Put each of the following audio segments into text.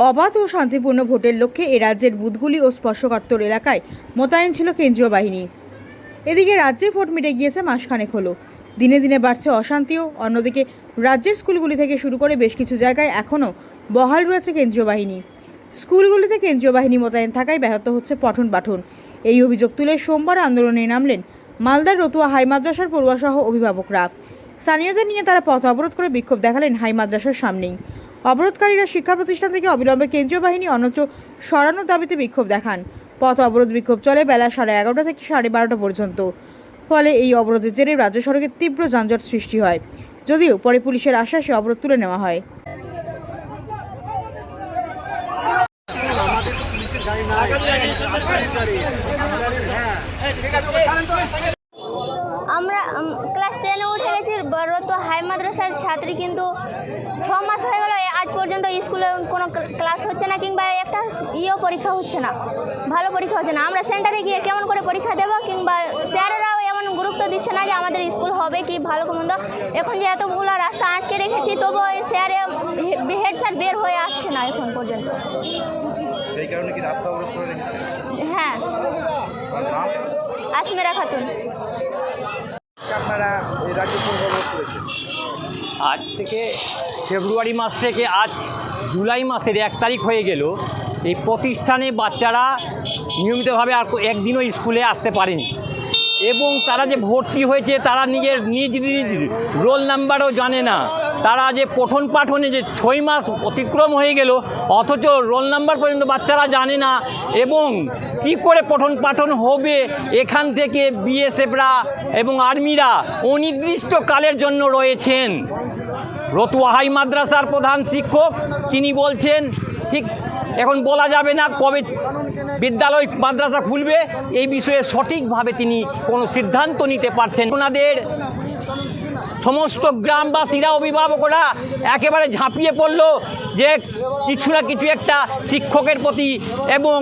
অবাধ ও শান্তিপূর্ণ ভোটের লক্ষ্যে এ রাজ্যের বুথগুলি ও স্পর্শকাতর এলাকায় মোতায়েন ছিল কেন্দ্রীয় বাহিনী। এদিকে রাজ্যে ভোট মিটে গিয়েছে মাসখানেক হলো। দিনে দিনে বাড়ছে অশান্তিও। অন্যদিকে রাজ্যের স্কুলগুলি থেকে শুরু করে বেশ কিছু জায়গায় এখনও বহাল রয়েছে কেন্দ্রীয় বাহিনী। স্কুলগুলিতে কেন্দ্রীয় বাহিনী মোতায়েন থাকায় ব্যাহত হচ্ছে পঠন পাঠন। এই অভিযোগ তুলে সোমবার আন্দোলনে নামলেন মালদার রতুয়া হাই মাদ্রাসার পড়ুয়াসহ অভিভাবকরা। স্থানীয়দের নিয়ে তারা পথ অবরোধ করে বিক্ষোভ দেখালেন হাই মাদ্রাসার সামনেই। অবরোধকারীরা শিক্ষা প্রতিষ্ঠান থেকে অবিলম্বে কেন্দ্রীয় বাহিনী অন্যত্র সরানোর দাবিতে বিক্ষোভ দেখান। পথ অবরোধ বিক্ষোভ চলে বেলা সাড়ে এগারোটা থেকে সাড়ে বারোটা পর্যন্ত। ফলে এই অবরোধের জেরে রাজ্য সড়কে তীব্র যানজট সৃষ্টি হয়। যদিও পরে পুলিশের আশ্বাসে অবরোধ তুলে নেওয়া হয়। আমরা ছাত্রী কিন্তু ছ মাস হয়ে গেল আজ পর্যন্ত স্কুলে কোনো ক্লা- ক্লাস হচ্ছে না কিংবা একটা ইয়েও পরীক্ষা হচ্ছে না ভালো পরীক্ষা হচ্ছে না। আমরা সেন্টারে গিয়ে কেমন করে পরীক্ষা দেবো কিংবা স্যারেরাও এমন গুরুত্ব দিচ্ছে না যে আমাদের স্কুল হবে কি ভালো মন্দ? এখন যে এতগুলো রাস্তা আটকে রেখেছি তবুও স্যারে হেড স্যার বের হয়ে আসছে না এখন পর্যন্ত। হ্যাঁ। আসমেরা খাতুন আপনারা এই রাজ্য অবরোধ করেছেন আজ থেকে ফেব্রুয়ারি মাস থেকে আজ জুলাই মাসের এক তারিখ হয়ে গেল। এই প্রতিষ্ঠানে বাচ্চারা নিয়মিতভাবে আর একদিনও স্কুলে আসতে পারেনি। এবং তারা যে ভর্তি হয়েছে, তারা নিজের নিজ নিজ রোল নাম্বারও জানে না। তারা যে পঠন পাঠনে যে ছয় মাস অতিক্রম হয়ে গেল, অথচ রোল নাম্বার পর্যন্ত বাচ্চারা জানে না, এবং কি করে পঠন পাঠন হবে, এখান থেকে বিএসএফরা এবং আর্মিরা অনির্দিষ্ট কালের জন্য রয়েছেন। রতুয়া হাই মাদ্রাসার প্রধান শিক্ষক, তিনি বলছেন, ঠিক এখন বলা যাবে না কবে বিদ্যালয় মাদ্রাসা খুলবে, এই বিষয়ে সঠিকভাবে তিনি কোনো সিদ্ধান্ত নিতে পারছেন ওনাদের সমস্ত গ্রামবাসীরা, অভিভাবকরা একেবারে ঝাঁপিয়ে পড়ল যে কিছু না কিছু একটা শিক্ষকের প্রতি এবং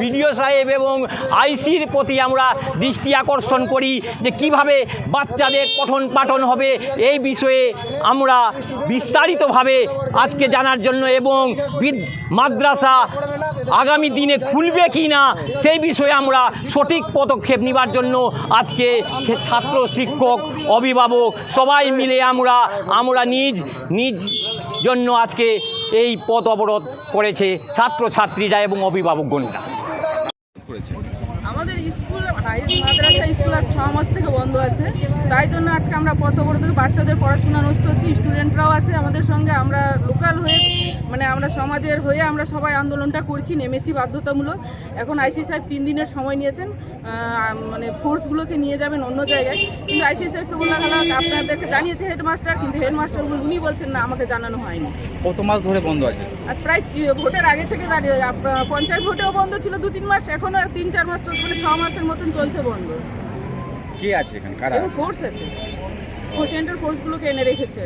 বিডিও সাহেব এবং আইসির প্রতি আমরা দৃষ্টি আকর্ষণ করি যে কীভাবে বাচ্চাদের পঠন পাঠন হবে। এই বিষয়ে আমরা বিস্তারিতভাবে আজকে জানার জন্য এবং মাদ্রাসা আগামী দিনে খুলবে কি না সেই বিষয়ে আমরা সঠিক পদক্ষেপ নেবার জন্য আজকে ছাত্র শিক্ষক অভিভাবক, সবাই মিলে আমরা আমরা নিজ নিজ জন্য আজকে এই পথ অবরোধ করেছে ছাত্রছাত্রীরা এবং অভিভাবকগণরা। করেছেন আমাদের স্কুল মাদ্রাসা স্কুল আজ ছ মাস থেকে বন্ধ আছে। তাই জন্য আজকে আমরা পথ অবরোধ বাচ্চাদের পড়াশোনা নষ্ট হচ্ছে স্টুডেন্টরাও আছে আমাদের সঙ্গে আমরা লোকাল হয়ে মানে আমরা সমাজের হয়ে আমরা সবাই আন্দোলনটা করছি নেমেছি বাধ্যতামূলক। এখন আইসি সাহেব তিন দিনের সময় নিয়েছেন মানে ফোর্সগুলোকে নিয়ে যাবেন অন্য জায়গায়। কিন্তু আইসি সাহেবকে গেল আপনাদেরকে জানিয়েছে হেডমাস্টার কিন্তু হেডমাস্টার উনি বলছেন না আমাকে জানানো হয়নি। কত মাস ধরে বন্ধ আছে? আর প্রায় ভোটের আগে থেকে দাঁড়িয়ে পঞ্চায়েত ভোটেও বন্ধ ছিল দু তিন মাস এখনও আর তিন চার মাস মানে ছ মাসের মতন চলছে বন্ধ। কে আছে এখানে? কারা ফোর্স আছে? সেন্টার ফোর্সগুলোকে এনে রেখেছে।